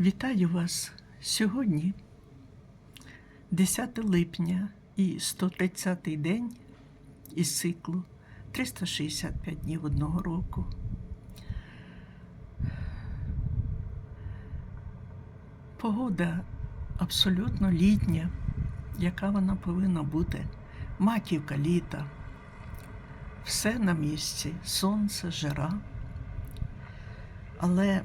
Вітаю вас сьогодні, 10 липня і 130-й день із циклу 365 днів одного року. Погода абсолютно літня, яка вона повинна бути. Маківка літа. Все на місці, сонце, жара. Але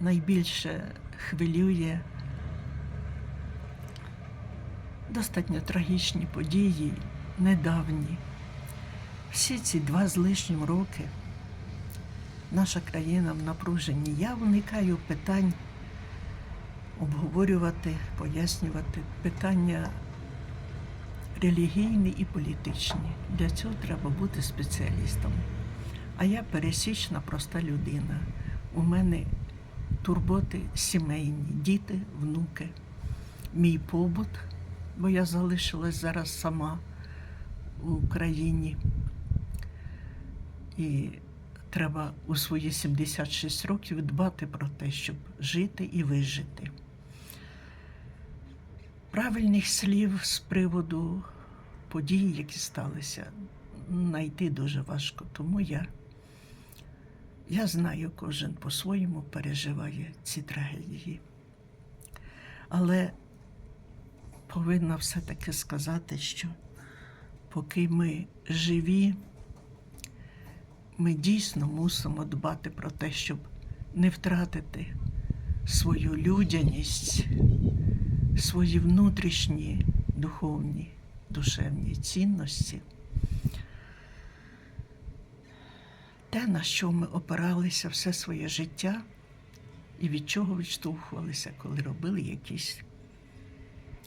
найбільше хвилює достатньо трагічні події, недавні. Всі ці два з лишнім роки наша країна в напруженні. Я уникаю питань обговорювати, пояснювати питання релігійні і політичні. Для цього треба бути спеціалістом. А я пересічна проста людина. У мене турботи сімейні, діти, внуки, мій побут, бо я залишилась зараз сама в Україні. І треба у свої 76 років дбати про те, щоб жити і вижити. Правильних слів з приводу подій, які сталися, знайти дуже важко. Тому я, я знаю, кожен по-своєму переживає ці трагедії. Але повинна все-таки сказати, що поки ми живі, ми дійсно мусимо дбати про те, щоб не втратити свою людяність, свої внутрішні духовні, душевні цінності. Те, на що ми опиралися все своє життя і від чого відштовхувалися, коли робили якісь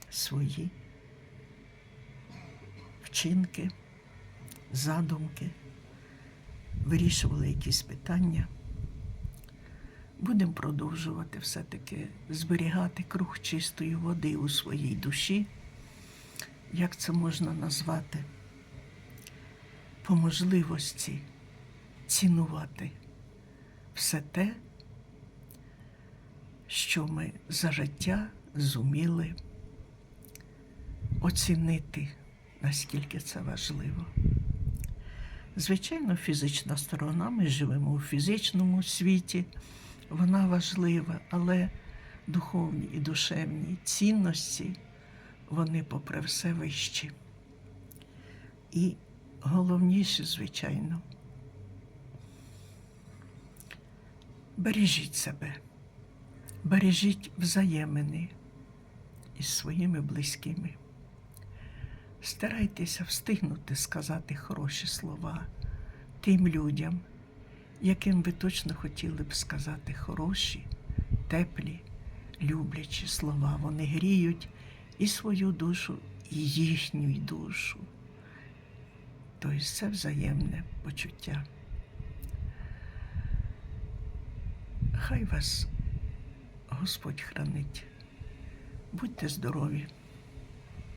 свої вчинки, задумки, вирішували якісь питання. Будемо продовжувати все-таки зберігати круг чистої води у своїй душі, як це можна назвати, по можливості цінувати все те, що ми за життя зуміли оцінити, наскільки це важливо. Звичайно, фізична сторона, ми живемо у фізичному світі, вона важлива, але духовні і душевні цінності, вони, попри все, вищі. І головніше, звичайно, бережіть себе, бережіть взаємини із своїми близькими. Старайтеся встигнути сказати хороші слова тим людям, яким ви точно хотіли б сказати хороші, теплі, люблячі слова. Вони гріють і свою душу, і їхню душу. Тобто це взаємне почуття. Хай вас Господь хранить. Будьте здорові.